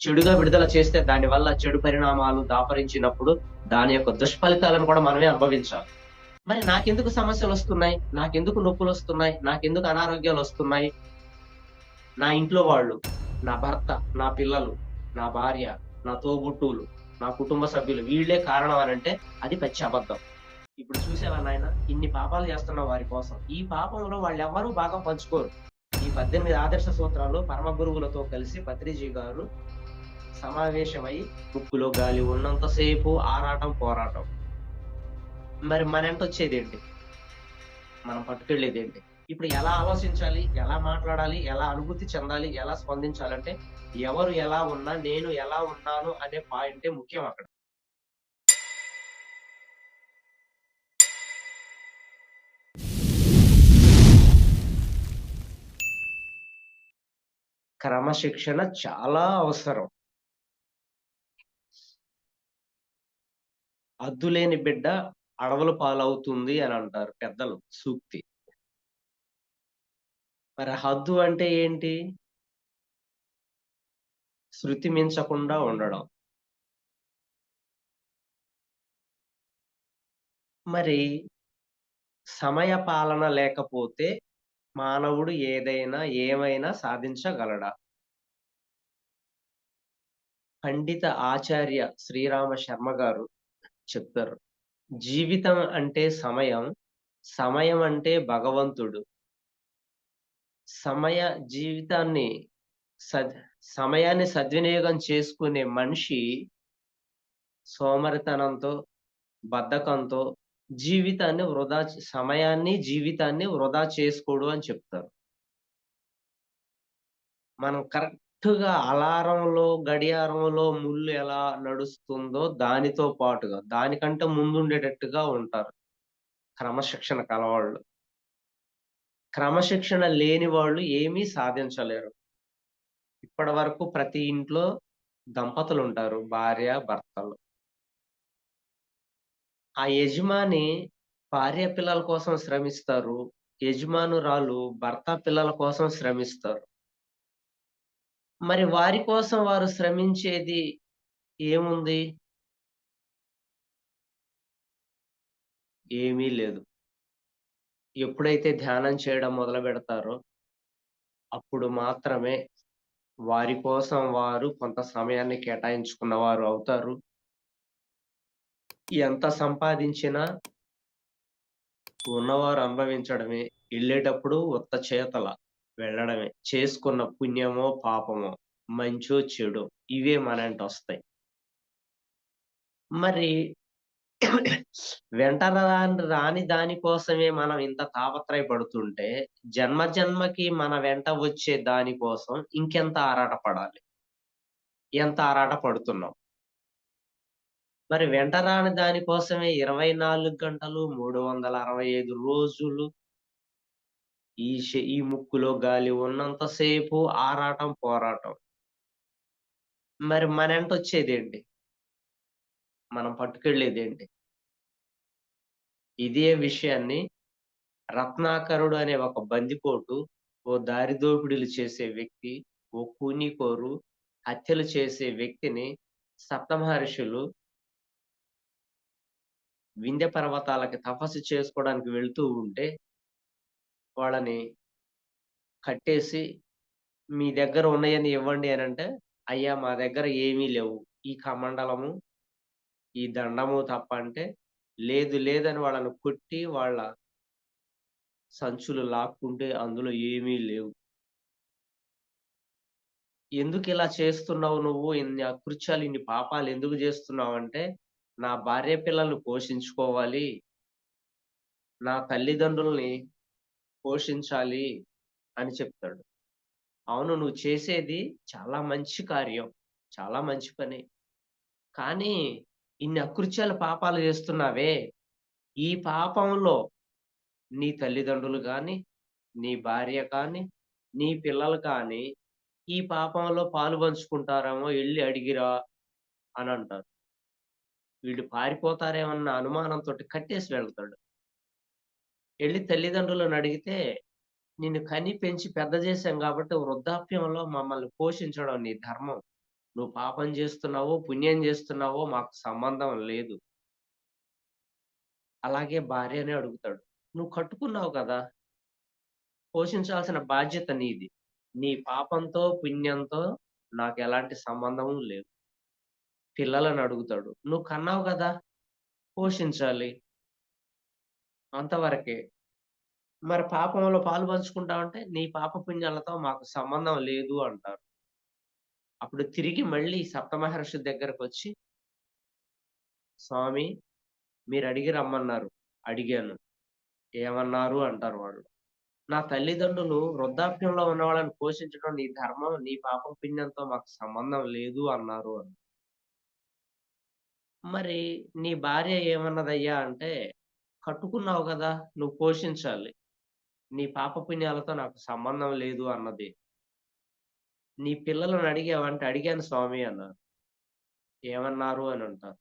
చెడుగా విడుదల చేస్తే దాని వల్ల చెడు పరిణామాలు దాపరించినప్పుడు దాని యొక్క దుష్ఫలితాలను కూడా మనమే అనుభవించాలి. మరి నాకెందుకు సమస్యలు వస్తున్నాయి? నాకెందుకు నొప్పులు వస్తున్నాయి? నాకెందుకు అనారోగ్యాలు వస్తున్నాయి? నా ఇంట్లో వాళ్ళు నా భర్త నా పిల్లలు నా భార్య నా తోబుట్టువులు నా కుటుంబ సభ్యులు వీళ్ళే కారణం అని అంటే అది పచ్చి అబద్ధం. ఇప్పుడు చూసేవా నాయన ఇన్ని పాపాలు చేస్తున్న వారి కోసం. ఈ పాపంలో వాళ్ళు ఎవ్వరూ భాగం పంచుకోరు. ఈ పద్దెనిమిది ఆదర్శ సూత్రాలు పరమ గురువులతో కలిసి పత్రిజీ గారు సమావేశమై ముక్కులో గాలి ఉన్నంతసేపు ఆరాటం పోరాటం. మరి మన ఎంత వచ్చేదేంటి మనం పట్టుకెళ్ళేది ఏంటి ఇప్పుడు ఎలా ఆలోచించాలి? ఎలా మాట్లాడాలి? ఎలా అనుభూతి చెందాలి? ఎలా స్పందించాలంటే ఎవరు ఎలా ఉన్నా నేను ఎలా ఉన్నాను అనే పాయింటే ముఖ్యం అక్కడ. క్రమశిక్షణ చాలా అవసరం. అద్దులేని బిడ్డ అడవుల పాలవుతుంది అని అంటారు పెద్దలు సూక్తి. మరి హద్దు అంటే ఏంటి? శృతి మించకుండా ఉండడం. మరి సమయ పాలన లేకపోతే మానవుడు ఏదైనా ఏమైనా సాధించగలడా? పండిత ఆచార్య శ్రీరామ శర్మ గారు చెప్తారు. జీవితం అంటే సమయం సమయం అంటే భగవంతుడు. సమయ జీవితాన్ని సద్ సమయాన్ని సద్వినియోగం చేసుకునే మనిషి సోమరితనంతో బద్ధకంతో జీవితాన్ని వృధా సమయాన్ని జీవితాన్ని వృధా చేసుకోడు అని చెప్తారు. మనం కరెక్ట్ కరెక్ట్గా అలారంలో గడియారంలో ముళ్ళు ఎలా నడుస్తుందో దానితో పాటుగా దానికంటే ముందుండేటట్టుగా ఉంటారు క్రమశిక్షణ కలవాళ్ళు. క్రమశిక్షణ లేని వాళ్ళు ఏమీ సాధించలేరు. ఇప్పటి వరకు ప్రతి ఇంట్లో దంపతులు ఉంటారు భార్య భర్తలు. ఆ యజమాని భార్య పిల్లల కోసం శ్రమిస్తారు యజమానురాలు భర్త పిల్లల కోసం శ్రమిస్తారు. మరి వారి కోసం వారు శ్రమించేది ఏముంది? ఏమీ లేదు. ఎప్పుడైతే ధ్యానం చేయడం మొదలు పెడతారో అప్పుడు మాత్రమే వారి కోసం వారు కొంత సమయాన్ని కేటాయించుకున్న వారు అవుతారు. ఎంత సంపాదించినా ఉన్నవారు అనుభవించడమే. వెళ్ళేటప్పుడు ఉత్త చేతల. వెళ్ళడమే. చేసుకున్న పుణ్యమో పాపమో మంచో చెడు ఇవే మన వెంట వస్తాయి. మరి వెంట రాని రాని దానికోసమే మనం ఇంత తాపత్రయపడుతుంటే జన్మ జన్మకి మన వెంట వచ్చే దానికోసం ఇంకెంత ఆరాట పడాలి? ఎంత ఆరాట పడుతున్నాం? మరి వెంట రాని దానికోసమే ఇరవై నాలుగు గంటలు మూడు వందల అరవై ఐదు రోజులు ఈ ఈ ముక్కులో గాలి ఉన్నంతసేపు ఆరాటం పోరాటం. మరి మన వెంట వచ్చేది ఏంటి మనం పట్టుకెళ్ళేదేంటి? ఇదే విషయాన్ని రత్నాకరుడు అనే ఒక బందికోటు ఓ దారిదోపిడీలు చేసే వ్యక్తి ఓ కూనికోరు హత్యలు చేసే వ్యక్తిని సప్తమహర్షులు వింధ్య పర్వతాలకి తపస్సు చేసుకోవడానికి వెళ్తూ ఉంటే వాళ్ళని కట్టేసి మీ దగ్గర ఉన్నాయని ఇవ్వండి అని అంటే అయ్యా మా దగ్గర ఏమీ లేవు. ఈ కమండలము ఈ దండము తప్ప అంటే లేదు లేదని వాళ్ళని కొట్టి వాళ్ళ సంచులు లాక్కుంటే అందులో ఏమీ లేవు. ఎందుకు ఇలా చేస్తున్నావు నువ్వు? ఇన్ని అకృత్యాలు ఇన్ని పాపాలు ఎందుకు చేస్తున్నావు? అంటే నా భార్య పిల్లల్ని పోషించుకోవాలి. నా తల్లిదండ్రుల్ని పోషించాలి అని చెప్తాడు. అవును నువ్వు చేసేది చాలా మంచి కార్యం చాలా మంచి పని. కానీ ఇన్ని అకృత్యాల పాపాలు చేస్తున్నావే. ఈ పాపంలో నీ తల్లిదండ్రులు కానీ నీ భార్య కానీ నీ పిల్లలు కానీ ఈ పాపంలో పాలు పంచుకుంటారేమో వెళ్ళి అడిగిరా అని అంటారు. వీళ్ళు పారిపోతారేమన్న అనుమానంతో కట్టేసి వెళ్తాడు. వెళ్ళి తల్లిదండ్రులను అడిగితే నిన్ను కని పెంచి పెద్ద చేశాం కాబట్టి వృద్ధాప్యంలో మమ్మల్ని పోషించడం నీ ధర్మం నువ్వు పాపం చేస్తున్నావో, పుణ్యం చేస్తున్నావో మాకు సంబంధం లేదు. అలాగే భార్యనే అడుగుతాడు. నువ్వు కట్టుకున్నావు కదా! పోషించాల్సిన బాధ్యత నీది. నీ పాపంతో, పుణ్యంతో నాకు ఎలాంటి సంబంధము లేదు. పిల్లలను అడుగుతాడు. నువ్వు కన్నావు కదా పోషించాలి. అంతవరకే. మరి పాపంలో పాలు పంచుకుంటావంటే, నీ పాప పుణ్యాలతో మాకు సంబంధం లేదు అంటారు. అప్పుడు తిరిగి మళ్ళీ సప్తమహర్షి దగ్గరకొచ్చి స్వామి మీరడిగి రమ్మన్నారు. అడిగాను. ఏమన్నారు అంటారు వాళ్ళు. నా తల్లిదండ్రులు వృద్ధాప్యంలో ఉన్నవాళ్ళని పోషించడం నీ ధర్మం. నీ పాపం పుణ్యంతో మాకు సంబంధం లేదు అన్నారు అని. మరి నీ భార్య ఏమన్నదయ్యా అంటే, కట్టుకున్నావు కదా నువ్వు పోషించాలి. నీ పాప పుణ్యాలతో నాకు సంబంధం లేదు అన్నది. నీ పిల్లలను అడిగావంటే, అడిగాను స్వామి అన్నారు. ఏమన్నారు అని అంటారు.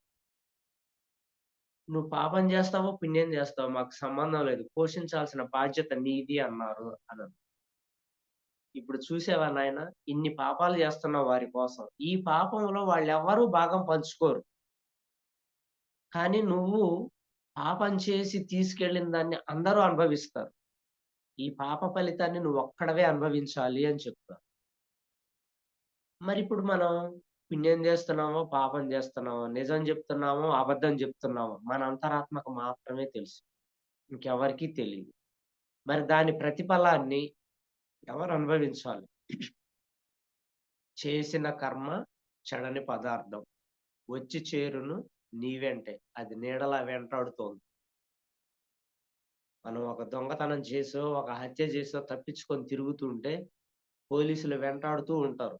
నువ్వు పాపం చేస్తావో, పుణ్యం చేస్తావో మాకు సంబంధం లేదు. పోషించాల్సిన బాధ్యత నీది అన్నారు అని ఇప్పుడు చూసేవా నాయనా ఇన్ని పాపాలు చేస్తున్న వారి కోసం. ఈ పాపంలో వాళ్ళెవ్వరూ భాగం పంచుకోరు. కానీ నువ్వు పాపం చేసి తీసుకెళ్ళిన దాన్ని అందరూ అనుభవిస్తారు. ఈ పాప ఫలితాన్ని నువ్వు ఒక్కడవే అనుభవించాలి అని చెప్తారు. మరిప్పుడు మనం పుణ్యం చేస్తున్నామో, పాపం చేస్తున్నామో, నిజం చెప్తున్నామో, అబద్ధం చెప్తున్నామో మన అంతరాత్మకు మాత్రమే తెలుసు. ఇంకెవరికీ తెలియదు మరి దాని ప్రతిఫలాన్ని ఎవరు అనుభవించాలి? చేసిన కర్మ చెడని పదార్థం. వచ్చి చేరును నీ వెంటే. అది నీడలా వెంటాడుతోంది. మనం ఒక దొంగతనం చేసో, ఒక హత్య చేసో తప్పించుకొని తిరుగుతుంటే పోలీసులు వెంటాడుతూ ఉంటారు.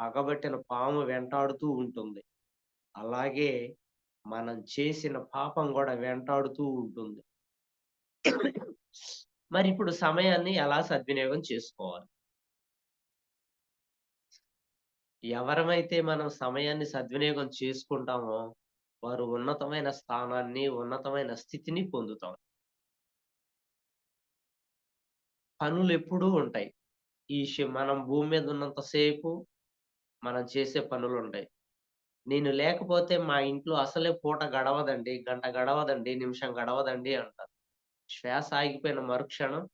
పగబట్టిన పాము వెంటాడుతూ ఉంటుంది. అలాగే మనం చేసిన పాపం కూడా వెంటాడుతూ ఉంటుంది. మరి ఇప్పుడు సమయాన్ని ఎలా సద్వినియోగం చేసుకోవాలి? ఎవరమైతే మనం సమయాన్ని సద్వినియోగం చేసుకుంటామో, వారు ఉన్నతమైన స్థానాన్ని, ఉన్నతమైన స్థితిని పొందుతాము పనులు ఎప్పుడూ ఉంటాయి. ఈ మనం భూమి మీద ఉన్నంతసేపు మనం చేసే పనులు ఉంటాయి నేను లేకపోతే మా ఇంట్లో అసలే పూట గడవదండి, గంట గడవదండి, నిమిషం గడవదండి అంటారు. శ్వాస ఆగిపోయిన మరుక్షణం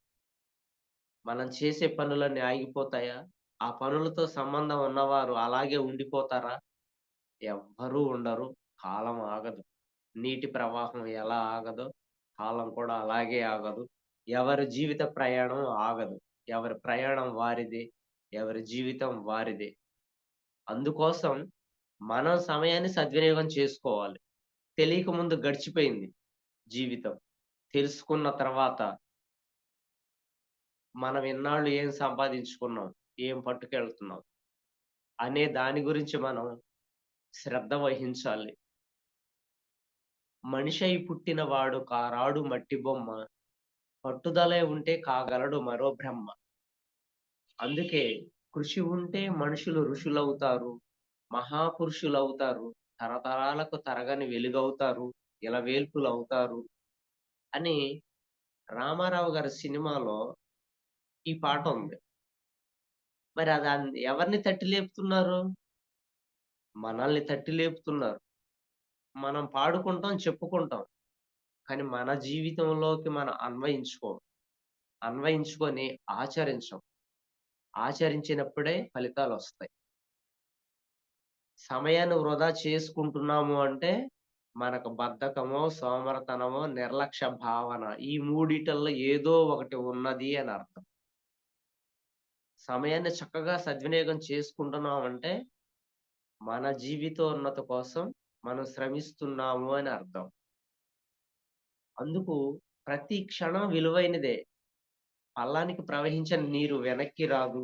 మనం చేసే పనులన్నీ ఆగిపోతాయా? ఆ పనులతో సంబంధం ఉన్నవారు అలాగే ఉండిపోతారా? ఎవ్వరూ ఉండరు. కాలం ఆగదు. నీటి ప్రవాహం ఎలా ఆగదో, కాలం కూడా అలాగే ఆగదు. ఎవరి జీవిత ప్రయాణం ఆగదు. ఎవరి ప్రయాణం వారిదే. ఎవరి జీవితం వారిదే. అందుకోసం మనం సమయాన్ని సద్వినియోగం చేసుకోవాలి. తెలియక ముందు గడిచిపోయింది జీవితం. తెలుసుకున్న తర్వాత మనం ఇన్నాళ్ళు ఏం సంపాదించుకున్నాం? ఏం పట్టుకెళ్తున్నాం? అనే దాని గురించి మనం శ్రద్ధ వహించాలి. మనిషై పుట్టినవాడు కారాడు మట్టి బొమ్మ. పట్టుదలే ఉంటే కాగలడు మరో బ్రహ్మ. అందుకే కృషి ఉంటే మనుషులు ఋషులవుతారు. మహాపురుషులవుతారు. తరతరాలకు తరగని వెలుగవుతారు. ఇలవేల్పులవుతారు. అని రామారావు గారి సినిమాలో ఈ పాట ఉంది. మరి అది ఎవరిని తట్టి లేపుతున్నారు? మనల్ని తట్టి లేపుతున్నారు. మనం పాడుకుంటాం, చెప్పుకుంటాం. కానీ మన జీవితంలోకి మనం అన్వయించుకోం. అన్వయించుకొని ఆచరించం. ఆచరించినప్పుడే ఫలితాలు వస్తాయి సమయాన్ని వృధా చేసుకుంటున్నాము అంటే, మనకు బద్ధకమో, సోమరతనమో నిర్లక్ష్య భావన ఈ మూడిటల్లో ఏదో ఒకటి ఉన్నది అని అర్థం. సమయాన్ని చక్కగా సద్వినియోగం చేసుకుంటున్నామంటే, మన జీవితోన్నతి కోసం మనం శ్రమిస్తున్నాము అని అర్థం. అందుకు ప్రతి క్షణం విలువైనదే. పల్లానికి ప్రవహించిన నీరు వెనక్కి రాదు.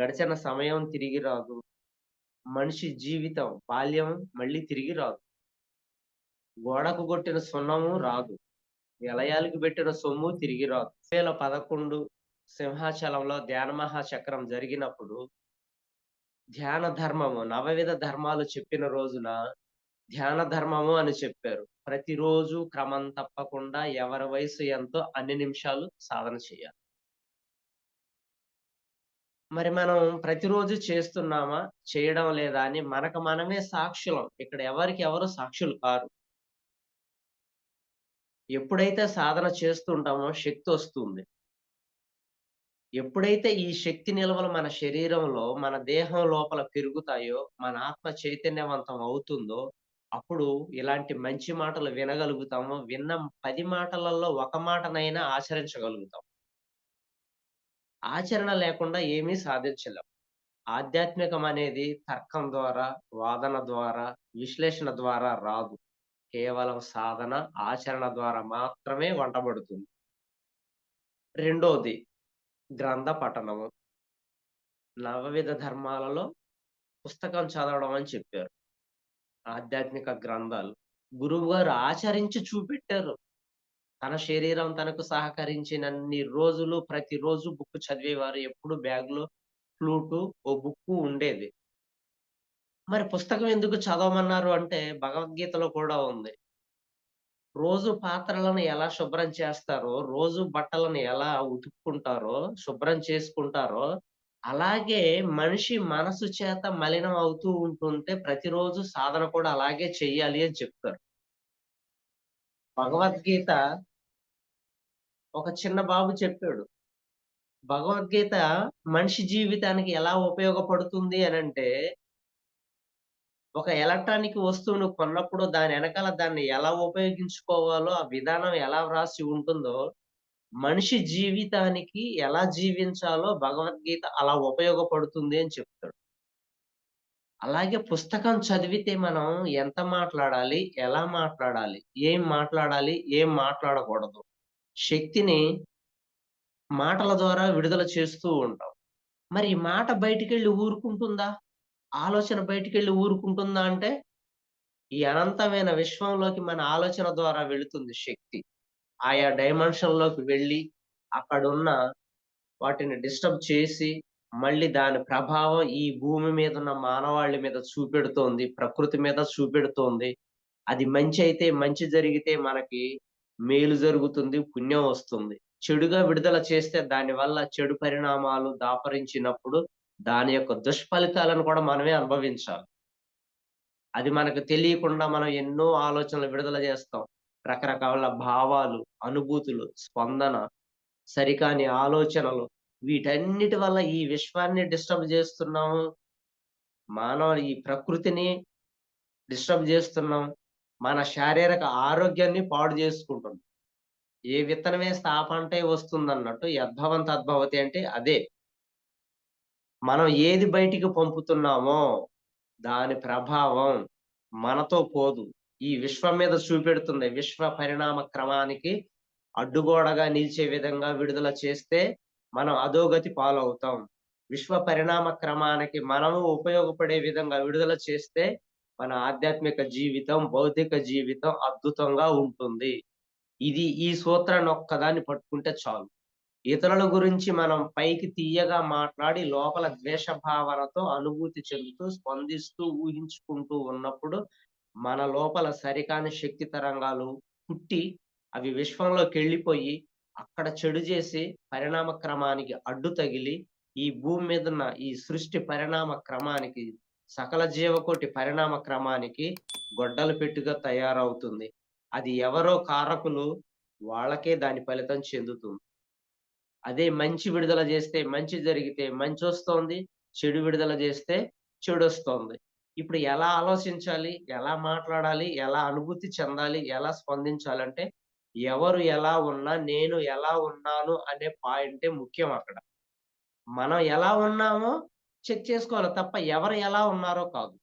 గడిచిన సమయం తిరిగి రాదు. మనిషి జీవితం, బాల్యం మళ్ళీ తిరిగి రాదు. గోడకు కొట్టిన సున్నము రాదు. నిలయాలకు పెట్టిన సొమ్ము తిరిగి రాదు. 2011 సింహాచలంలో ధ్యాన మహాచక్రం జరిగినప్పుడు ధ్యాన ధర్మము, నవవిధ ధర్మాలు చెప్పిన రోజున ధ్యాన ధర్మము అని చెప్పారు. ప్రతిరోజు క్రమం తప్పకుండా ఎవరి వయసు ఎంతో అన్ని నిమిషాలు సాధన చేయాలి. మరి మనం ప్రతిరోజు చేస్తున్నామా? చేయడం లేదా? అని మనకు మనమే సాక్షులం. ఇక్కడ ఎవరికి ఎవరు సాక్షులు కారు. ఎప్పుడైతే సాధన చేస్తుంటామో శక్తి వస్తుంది ఎప్పుడైతే ఈ శక్తి నిల్వలు మన శరీరంలో, మన దేహం లోపల పెరుగుతాయో, మన ఆత్మ చైతన్యవంతం అవుతుందో, అప్పుడు ఇలాంటి మంచి మాటలు వినగలుగుతాము. విన్న పది మాటలలో ఒక మాటనైనా ఆచరించగలుగుతాం. ఆచరణ లేకుండా ఏమీ సాధించలేం. ఆధ్యాత్మికం అనేది తర్కం ద్వారా, వాదన ద్వారా, విశ్లేషణ ద్వారా రాదు. కేవలం సాధన, ఆచరణ ద్వారా మాత్రమే వంటబడుతుంది. రెండోది గ్రంథ పఠనము. నవవిధ ధర్మాలలో పుస్తకం చదవడం అని చెప్పారు. ఆధ్యాత్మిక గ్రంథాలు. గురువు గారు ఆచరించి చూపెట్టారు. తన శరీరం తనకు సహకరించినన్ని రోజులు ప్రతిరోజు బుక్ చదివేవారు. ఎప్పుడు బ్యాగ్‌లో ఫ్లూటు, ఓ బుక్కు ఉండేది. మరి పుస్తకం ఎందుకు చదవమన్నారు అంటే భగవద్గీతలో కూడా ఉంది. రోజు పాత్రలను ఎలా శుభ్రం చేస్తారో, రోజు బట్టలను ఎలా ఉతుక్కుంటారో, శుభ్రం చేసుకుంటారో, అలాగే మనిషి మనసు చేత మలినం అవుతూ ఉంటుంటే ప్రతిరోజు సాధన కూడా అలాగే చెయ్యాలి అని చెప్తారు. భగవద్గీత ఒక చిన్న బాబు చెప్పాడు. భగవద్గీత మనిషి జీవితానికి ఎలా ఉపయోగపడుతుంది అని అంటే ఒక ఎలక్ట్రానిక్ వస్తువును కొన్నప్పుడు దాని వెనకాల దాన్ని ఎలా ఉపయోగించుకోవాలో, ఆ విధానం ఎలా వ్రాసి ఉంటుందో, మనిషి జీవితానికి ఎలా జీవించాలో భగవద్గీత అలా ఉపయోగపడుతుంది అని చెప్తాడు. అలాగే పుస్తకం చదివితే మనం ఎంత మాట్లాడాలి? ఎలా మాట్లాడాలి? ఏం మాట్లాడాలి? ఏం మాట్లాడకూడదు? శక్తిని మాటల ద్వారా విడుదల చేస్తూ ఉంటాం. మరి మాట మాట బయటికెళ్ళి ఊరుకుంటుందా? ఆలోచన బయటికెళ్ళి ఊరుకుంటుందా అంటే, ఈ అనంతమైన విశ్వంలోకి మన ఆలోచన ద్వారా వెళుతుంది శక్తి. ఆయా డైమెన్షన్‌లోకి వెళ్ళి, అక్కడున్న వాటిని డిస్టర్బ్ చేసి, మళ్ళీ దాని ప్రభావం ఈ భూమి మీద ఉన్న మానవాళి మీద చూపెడుతోంది. ప్రకృతి మీద చూపెడుతోంది. అది మంచి అయితే మంచి జరిగితే మనకి మేలు జరుగుతుంది. పుణ్యం వస్తుంది. చెడుగా విడుదల చేస్తే దాని వల్ల చెడు పరిణామాలు దాపరించినప్పుడు, దాని యొక్క దుష్ఫలితాలను కూడా మనమే అనుభవించాలి. అది మనకు తెలియకుండా మనం ఎన్నో ఆలోచనలు విడుదల చేస్తాం. రకరకాల భావాలు, అనుభూతులు, స్పందన, సరికాని ఆలోచనలు వీటన్నిటి వల్ల ఈ విశ్వాన్ని డిస్టర్బ్ చేస్తున్నాము. మానవ ఈ ప్రకృతిని డిస్టర్బ్ చేస్తున్నాం. మన శారీరక ఆరోగ్యాన్ని పాడు చేసుకుంటున్నాం. ఏ విత్తనం వేస్తే ఆ పంటే వస్తుందన్నట్టు యద్భవంత అద్భవతి అంటే అదే. మనం ఏది బయటికి పంపుతున్నామో, దాని ప్రభావం మనతో పోదు. ఈ విశ్వం మీద చూపెడుతుంది. విశ్వ పరిణామ క్రమానికి అడ్డుగోడగా నిలిచే విధంగా విడుదల చేస్తే, మనం అధోగతి పాలవుతాం. విశ్వ పరిణామ క్రమానికి మనము ఉపయోగపడే విధంగా విడుదల చేస్తే, మన ఆధ్యాత్మిక జీవితం, భౌతిక జీవితం అద్భుతంగా ఉంటుంది. ఇది ఈ సూత్రాన్ని ఒక్కదాన్ని పట్టుకుంటే చాలు. ఇతరుల గురించి మనం పైకి తీయగా మాట్లాడి, లోపల ద్వేష భావనతో అనుభూతి చెందుతూ, స్పందిస్తూ, ఊహించుకుంటూ ఉన్నప్పుడు, మన లోపల సరికాని శక్తి తరంగాలు పుట్టి, అవి విశ్వంలోకి వెళ్ళిపోయి అక్కడ చెడు చేసి, పరిణామ క్రమానికి అడ్డు తగిలి, ఈ భూమి మీదున్న ఈ సృష్టి పరిణామ క్రమానికి, సకల జీవకోటి పరిణామ క్రమానికి గొడ్డలు పెట్టుగా తయారవుతుంది. అది ఎవరో కారకులు, వాళ్ళకే దాని ఫలితం చెందుతుంది. అదే మంచి విడుదల చేస్తే మంచి జరిగితే మంచి వస్తుంది చెడు విడుదల చేస్తే చెడు వస్తుంది ఇప్పుడు ఎలా ఆలోచించాలి? ఎలా మాట్లాడాలి? ఎలా అనుభూతి చెందాలి? ఎలా స్పందించాలంటే, ఎవరు ఎలా ఉన్నా, నేను ఎలా ఉన్నాను అనే పాయింటే ముఖ్యం అక్కడ. మనం ఎలా ఉన్నామో చెక్ చేసుకోవాలి తప్ప ఎవరు ఎలా ఉన్నారో కాదు.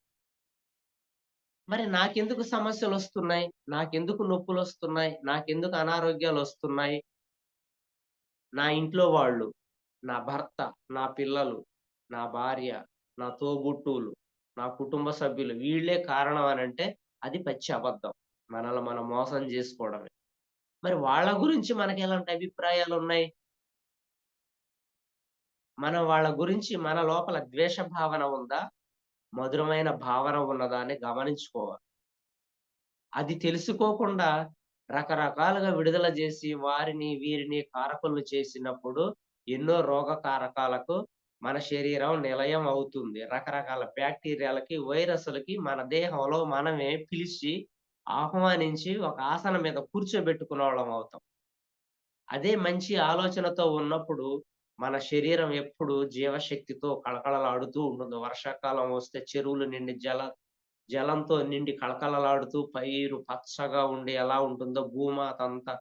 మరి నాకెందుకు సమస్యలొస్తున్నాయి? నాకెందుకు నొప్పులొస్తున్నాయి? నాకెందుకు అనారోగ్యాలొస్తున్నాయి? నా ఇంట్లో వాళ్ళు, నా భర్త, నా పిల్లలు, నా భార్య, నా తోబుట్టువులు, నా కుటుంబ సభ్యులు వీళ్ళే కారణం అని అంటే అది పచ్చి అబద్ధం. మనల్ని మనం మోసం చేసుకోవడమే మరి వాళ్ళ గురించి మనకి ఎలాంటి అభిప్రాయాలు ఉన్నాయి మనం వాళ్ళ గురించి మన లోపల ద్వేష భావన ఉందా? మధురమైన భావన ఉన్నదా అని గమనించుకోవాలి. అది తెలుసుకోకుండా రకరకాలుగా విడుదల చేసి వారిని, వీరిని కారకులు చేసినప్పుడు ఎన్నో రోగ కారకాలకు మన శరీరం నిలయం అవుతుంది. రకరకాల బ్యాక్టీరియాలకి, వైరస్‌లకి మన దేహంలో మనమే పిలిచి, ఆహ్వానించి ఒక ఆసనం మీద కూర్చోబెట్టుకున్నోళ్ళం అవుతాం. అదే మంచి ఆలోచనతో ఉన్నప్పుడు మన శరీరం ఎప్పుడు జీవశక్తితో కళకళలాడుతూ ఉంటుంది. వర్షాకాలం వస్తే చెరువులు నిండి జల జలంతో నిండి కళకళలాడుతూ పైరు పచ్చగా ఉండి ఎలా ఉంటుందో భూమాత అంతా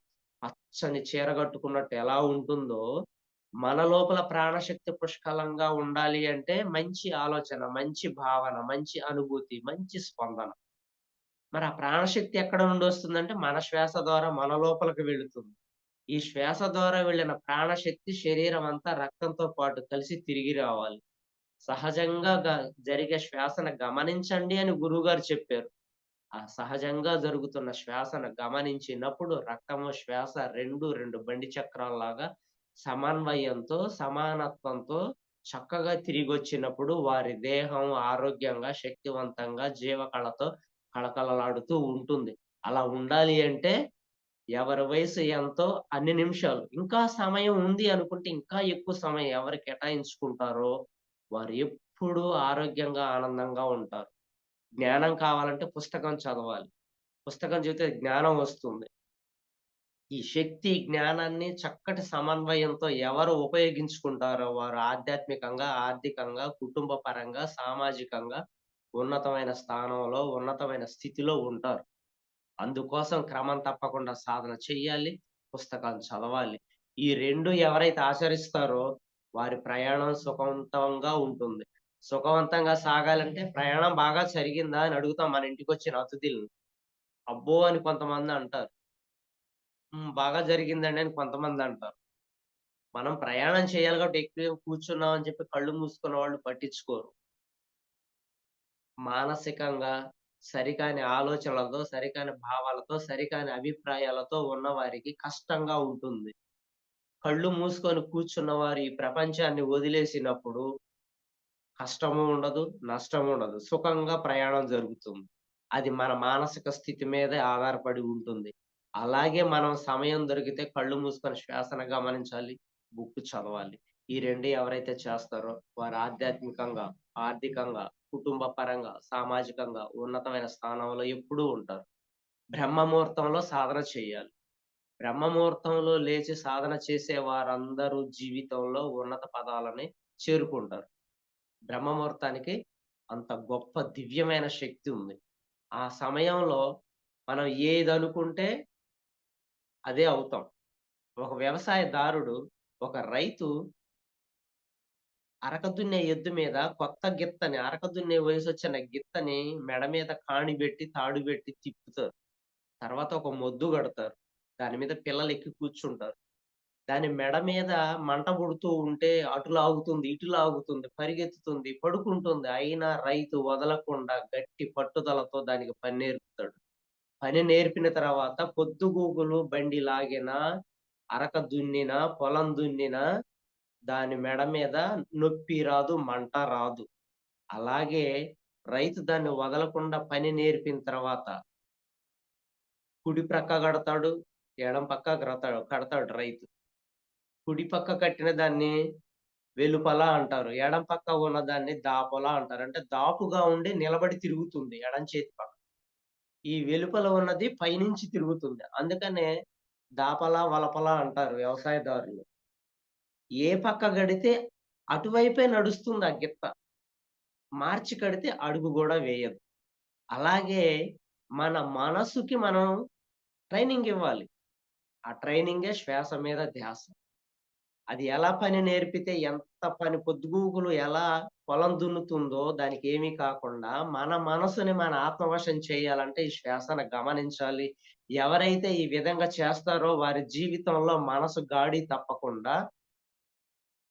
పచ్చని చీర కట్టుకున్నట్టు ఎలా ఉంటుందో, మన లోపల ప్రాణశక్తి పుష్కలంగా ఉండాలి అంటే మంచి ఆలోచన, మంచి భావన, మంచి అనుభూతి, మంచి స్పందన. మరి ఆ ప్రాణశక్తి ఎక్కడ నుండి వస్తుందంటే మన శ్వాస ద్వారా మన లోపలికి వెళుతుంది. ఈ శ్వాస ద్వారా వెళ్ళిన ప్రాణశక్తి శరీరం అంతా రక్తంతో పాటు కలిసి తిరిగి రావాలి. సహజంగా గ జరిగే శ్వాసను గమనించండి అని గురువుగారు చెప్పారు. ఆ సహజంగా జరుగుతున్న శ్వాసను గమనించినప్పుడు రక్తము, శ్వాస 2, 2 బండి చక్రాల్లాగా సమన్వయంతో, సమానత్వంతో చక్కగా తిరిగి వచ్చినప్పుడు వారి దేహం ఆరోగ్యంగా, శక్తివంతంగా, జీవకళతో కళకళలాడుతూ ఉంటుంది. అలా ఉండాలి అంటే ఎవరి వయసు ఎంతో అన్ని నిమిషాలు. ఇంకా సమయం ఉంది అనుకుంటే ఇంకా ఎక్కువ సమయం ఎవరు కేటాయించుకుంటారో వారు ఎప్పుడూ ఆరోగ్యంగా, ఆనందంగా ఉంటారు. జ్ఞానం కావాలంటే పుస్తకం చదవాలి. పుస్తకం చదివితే జ్ఞానం వస్తుంది. ఈ శక్తి, జ్ఞానాన్ని చక్కటి సమన్వయంతో ఎవరు ఉపయోగించుకుంటారో వారు ఆధ్యాత్మికంగా, ఆర్థికంగా, కుటుంబ పరంగా, సామాజికంగా ఉన్నతమైన స్థానంలో, ఉన్నతమైన స్థితిలో ఉంటారు. అందుకోసం క్రమం తప్పకుండా సాధన చెయ్యాలి. పుస్తకాలు చదవాలి. ఈ రెండు ఎవరైతే ఆచరిస్తారో వారి ప్రయాణం సుఖవంతంగా ఉంటుంది. సుఖవంతంగా సాగాలంటే ప్రయాణం బాగా జరిగిందా అని అడుగుతాం మన ఇంటికి వచ్చిన అతిథులను అబ్బో! అని కొంతమంది అంటారు. హ్మ్. బాగా జరిగిందండి అని కొంతమంది అంటారు. మనం ప్రయాణం చేయాలి కాబట్టి ఎక్కువ కూర్చున్నాం అని చెప్పి కళ్ళు మూసుకున్న వాళ్ళు పట్టించుకోరు. మానసికంగా సరికాని ఆలోచనలతో, సరికాని భావాలతో, సరికాని అభిప్రాయాలతో ఉన్నవారికి కష్టంగా ఉంటుంది. కళ్ళు మూసుకొని కూర్చున్నవారు ఈ ప్రపంచాన్ని వదిలేసినప్పుడు కష్టము ఉండదు, నష్టము ఉండదు. సుఖంగా ప్రయాణం జరుగుతుంది. అది మన మానసిక స్థితి మీదే ఆధారపడి ఉంటుంది. అలాగే మనం సమయం దొరికితే కళ్ళు మూసుకొని శ్వాసన గమనించాలి. బుక్ చదవాలి. ఈ రెండు ఎవరైతే చేస్తారో వారు ఆధ్యాత్మికంగా, ఆర్థికంగా, కుటుంబ పరంగా, సామాజికంగా ఉన్నతమైన స్థానంలో ఎప్పుడూ ఉంటారు. బ్రహ్మముహూర్తంలో సాధన చేయాలి. బ్రహ్మముహూర్తంలో లేచి సాధన చేసే వారందరూ జీవితంలో ఉన్నత పదాలని చేరుకుంటారు. బ్రహ్మముహూర్తానికి అంత గొప్ప దివ్యమైన శక్తి ఉంది. ఆ సమయంలో మనం ఏదనుకుంటే అదే అవుతాం. ఒక వ్యవసాయదారుడు, ఒక రైతు అరక దున్నే ఎద్దు మీద కొత్త గిత్తని, అరక దున్నే వయసొచ్చిన గిత్తని మెడ మీద కాణి పెట్టి తాడు పెట్టి తిప్పుతారు. తర్వాత ఒక మొద్దు కడతారు దాని మీద పిల్లలు ఎక్కి కూర్చుంటారు. దాని మెడ మీద మంట పుడుతూ ఉంటే అటు లాగుతుంది, ఇటు లాగుతుంది, పరిగెత్తుతుంది, పడుకుంటుంది. అయినా రైతు వదలకుండా గట్టి పట్టుదలతో దానికి పని పని నేర్పిన తర్వాత పొద్దుగూకులు బండి లాగినా, అరక దున్నిన పొలం దున్నిన దాని మెడ మీద నొప్పి రాదు, మంట రాదు. అలాగే రైతు దాన్ని వదలకుండా పని నేర్పిన తర్వాత కుడి ప్రక్క కడతాడు, ఎడం పక్క కడతాడు కడతాడు రైతు. కుడి పక్క కట్టిన దాన్ని వెలుపల అంటారు. ఎడం పక్క ఉన్న దాన్ని దాపల అంటారు. అంటే దాపుగా ఉండి నిలబడి తిరుగుతుంది ఎడం చేతి పక్క. ఈ వెలుపల ఉన్నది పైనుంచి తిరుగుతుంది. అందుకనే దాపల, వలపల అంటారు వ్యవసాయదారులు. ఏ పక్క గడితే అటువైపే నడుస్తుంది ఆ గిత్త. మార్చి కడితే అడుగు కూడా వేయదు. అలాగే మన మనసుకి మనం ట్రైనింగ్ ఇవ్వాలి. ఆ ట్రైనింగే శ్వాస మీద ధ్యాస. అది ఎలా పని నేర్పితే ఎంత పని పొద్దుగూకులు ఎలా పొలం దున్నుతుందో దానికి ఏమీ కాకుండా మన మనసుని మన ఆత్మవశం చేయాలంటే ఈ శ్వాసను గమనించాలి. ఎవరైతే ఈ విధంగా చేస్తారో వారి జీవితంలో మనసు గాడి తప్పకుండా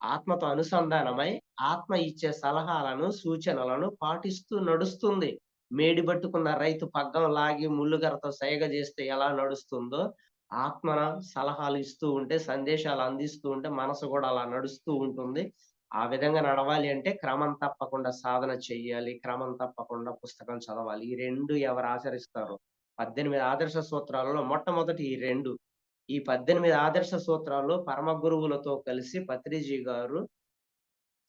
ఆత్మతో అనుసంధానమై ఆత్మ ఇచ్చే సలహాలను, సూచనలను పాటిస్తూ నడుస్తుంది. మేడి పట్టుకున్న రైతు పగ్గం లాగి ముళ్ళుగరతో సైగ చేస్తే ఎలా నడుస్తుందో ఆత్మ సలహాలు ఇస్తూ ఉంటే, సందేశాలు అందిస్తూ ఉంటే మనసు కూడా అలా నడుస్తూ ఉంటుంది. ఆ విధంగా నడవాలి అంటే క్రమం తప్పకుండా సాధన చెయ్యాలి. క్రమం తప్పకుండా పుస్తకం చదవాలి. ఈ రెండు ఎవరు ఆచరిస్తారు పద్దెనిమిది ఆదర్శ సూత్రాలలో మొట్టమొదటి ఈ రెండు ఈ 18 ఆదర్శ సూత్రాలు పరమ గురువులతో కలిసి పత్రిజీ గారు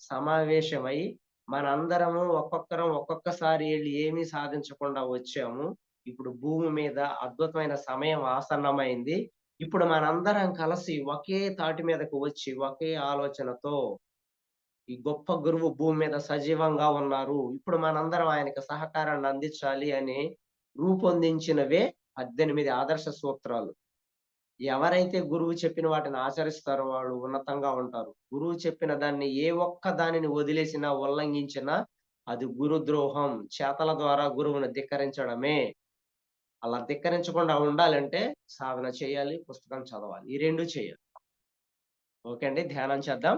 సమావేశమై మనందరము ఒక్కొక్కరం ఒక్కొక్కసారి వెళ్ళి ఏమీ సాధించకుండా వచ్చాము ఇప్పుడు భూమి మీద అద్భుతమైన సమయం ఆసన్నమైంది. ఇప్పుడు మనందరం కలిసి ఒకే తాటి మీదకు వచ్చి ఒకే ఆలోచనతో ఈ గొప్ప గురువు భూమి మీద సజీవంగా ఉన్నారు. ఇప్పుడు మనందరం ఆయనకి సహకారాన్ని అందించాలి అని రూపొందించినవే పద్దెనిమిది ఆదర్శ సూత్రాలు. ఎవరైతే గురువు చెప్పిన వాటిని ఆచరిస్తారో వాళ్ళు ఉన్నతంగా ఉంటారు. గురువు చెప్పిన దాన్ని ఏ ఒక్క దానిని వదిలేసినా ఉల్లంఘించినా అది గురుద్రోహం. చేతల ద్వారా గురువుని ధిక్కరించడమే. అలా ధిక్కరించకుండా ఉండాలంటే సాధన చేయాలి పుస్తకం చదవాలి. ఈ రెండు చేయాలి. ఓకే అండి. ధ్యానం చేద్దాం.